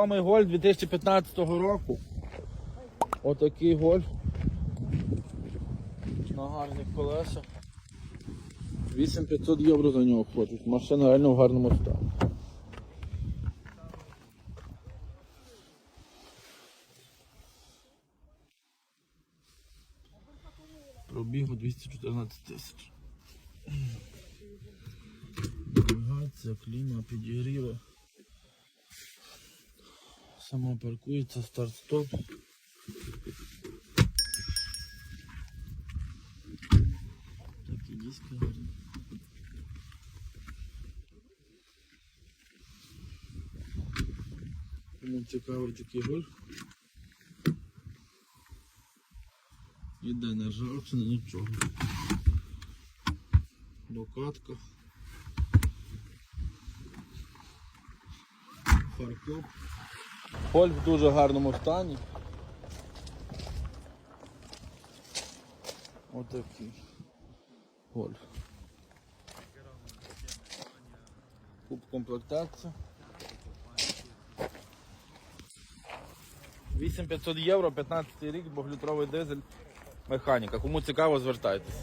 Сьомий гольф 2015 року. Отакий гольф. На гарних колесах. 8500 євро за нього хочуть. Машина реально в гарному стані. Пробігу 214 тисяч. Навігація, кліма, підігріви. Сама паркується, старт-стоп. Такі диски гарні. Кому цікавий такий гольф. Ніде не ржавчина, нічого. Докатка. Фаркоп. Гольф в дуже гарному стані. Отакий. Гольф. Куб комплектація. 8500 євро, 15 рік, двохлітровий дизель, механіка. Кому цікаво, звертайтесь.